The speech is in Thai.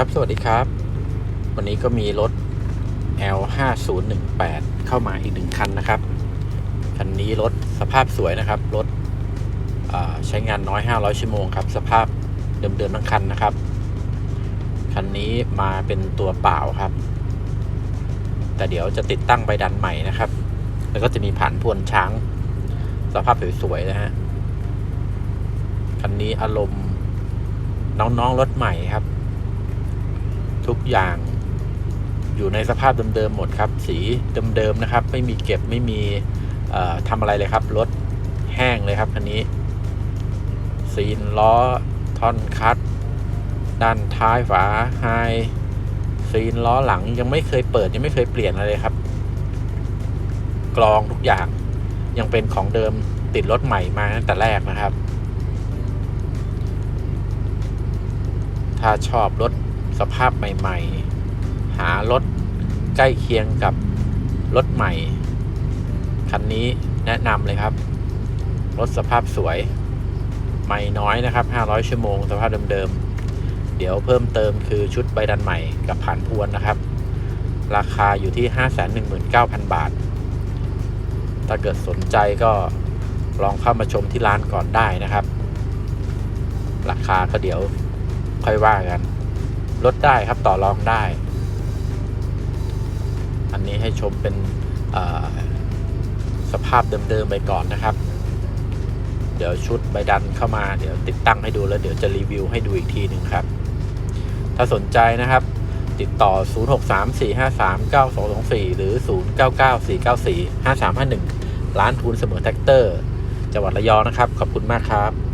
ครับ สวัสดีครับ วันนี้ก็มีรถ L 5 0 1 8 เข้ามาอีกหนึ่งคันนะครับ คันนี้รถสภาพสวยนะครับ รถใช้งานน้อย 500 ชั่วโมงครับ สภาพเดิมๆทั้งคันนะครับ คันนี้มาเป็นตัวเปล่าครับ แต่เดี๋ยวจะติดตั้งใบดันใหม่นะครับ แล้วก็จะมีผ่านพวนช้าง สภาพสวยๆนะฮะ คันนี้อารมณ์น้องๆรถใหม่ครับ ทุกอย่าง อยู่ในสภาพเดิมๆหมดครับ สีเดิมๆนะครับ ไม่มีเก็บไม่มีทำอะไรเลยครับรถแห้งเลยครับคันนี้ ซีนล้อท่อนคัดด้านท้ายฝาไฮซีนล้อหลังยังไม่เคยเปิดยังไม่เคยเปลี่ยนอะไรเลยครับ กรองทุกอย่างยังเป็นของเดิมติดรถใหม่มาตั้งแต่แรกนะครับ ถ้าชอบรถ สภาพใหม่ ๆ หารถใกล้เคียงกับรถใหม่ คันนี้แนะนำเลยครับ รถสภาพสวย ไม่น้อยนะครับ 500 ชั่วโมง สภาพเดิมๆ เดี๋ยวเพิ่มเติมคือชุดใบดันใหม่กับผ่านพวนนะครับ ราคาอยู่ที่ 519,000 บาท ถ้าเกิดสนใจก็ลองเข้ามาชมที่ร้านก่อนได้นะครับ ราคาก็เดี๋ยวค่อยว่ากัน ลดได้ครับต่อรองได้ อันนี้ให้ชมเป็นสภาพเดิมๆไปก่อนนะครับ เดี๋ยวชุดใบดันเข้ามาเดี๋ยวติดตั้งให้ดูแล้วเดี๋ยวจะรีวิวให้ดูอีกทีหนึ่งครับ ถ้าสนใจนะครับ ติดต่อ 0634539224 หรือ 0994945351 ร้านทูนเสมอแท็กเตอร์จังหวัดระยองนะครับ ขอบคุณมากครับ